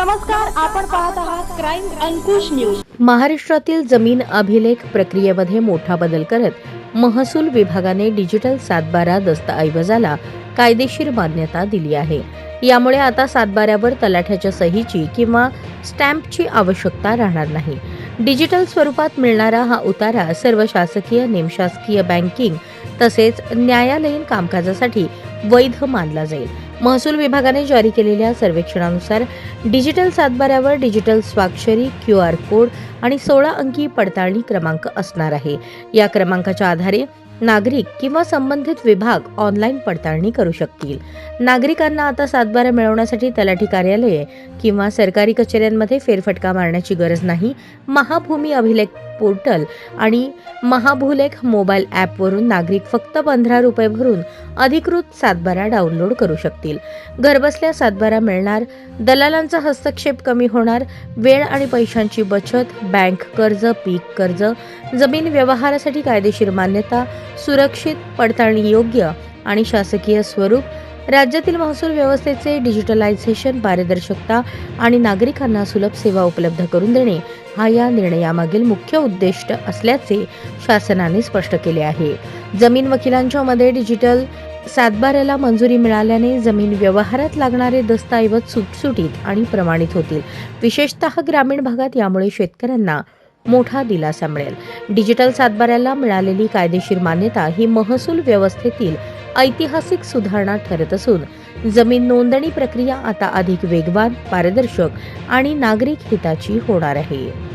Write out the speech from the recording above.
आपण पाहत आहात क्राईम अंकुश न्यूज महाराष्ट्रातील जमीन अभिलेख प्रक्रियेमध्ये मोठा बदल करत महसूल विभागाने डिजिटल सातबारा दस्तऐवजाला कायदेशीर मान्यता दिली आहे. यामुळे आता सातबाऱ्यावर तलाठ्याच्या सहीची किंवा स्टॅम्पची आवश्यकता राहणार नाही. डिजिटल स्वरूपात मिळणारा हा उतारा सर्व शासकीय निमशासकीय बँकिंग तसेच न्यायालयीन कामकाजासाठी वैध मानला जाईल. महसूल विभागाने जारी केलेल्या सर्वेक्षणानुसार डिजिटल सातबाऱ्यावर डिजिटल स्वाक्षरी क्यू आर कोड आणि सोळा अंकी पडताळणी क्रमांक असणार आहे. या क्रमांकाच्या आधारे नागरिक किंवा संबंधित विभाग ऑनलाईन पडताळणी करू शकतील. नागरिकांना आता सातबारा मिळवण्यासाठी तलाठी कार्यालये किंवा सरकारी कचेऱ्यांमध्ये फेरफटका मारण्याची गरज नाही. महाभूमी अभिलेख पोर्टल आणि महाभूलेख मोबाईल ॲपवरून नागरिक फक्त पंधरा रुपये भरून अधिकृत सातबारा डाउनलोड करू शकतील. घरबसल्या सातबारा मिळणार दलालांचा हस्तक्षेप कमी होणार वेळ आणि पैशांची बचत बँक कर्ज पीक कर्ज जमीन व्यवहारासाठी कायदेशीर मान्यता सुरक्षित पडताळणी योग्य आणि शासकीय स्वरूप राज्यातील महसूल व्यवस्थेचे डिजिटलायझेशन पारदर्शकता आणि नागरिकांना सुलभ सेवा उपलब्ध करून देणे हा या निर्णयामागील मुख्य उद्दिष्ट असल्याचे शासनाने स्पष्ट केले आहे. जमीन वकिलांच्या मध्ये डिजिटल सातबाऱ्याला मंजुरी मिळाल्याने जमीन व्यवहारात लागणारे दस्तऐवज सुटसुटीत आणि प्रमाणित होतील. विशेषतः ग्रामीण भागात यामुळे शेतकऱ्यांना मोठा दिलासा मिळेल. डिजिटल सातबाऱ्याला मिळालेली कायदेशीर मान्यता ही महसूल व्यवस्थेतील ऐतिहासिक सुधारणा ठरत असून जमीन नोंदणी प्रक्रिया आता अधिक वेगवान पारदर्शक आणि नागरिक हिताची होणार आहे.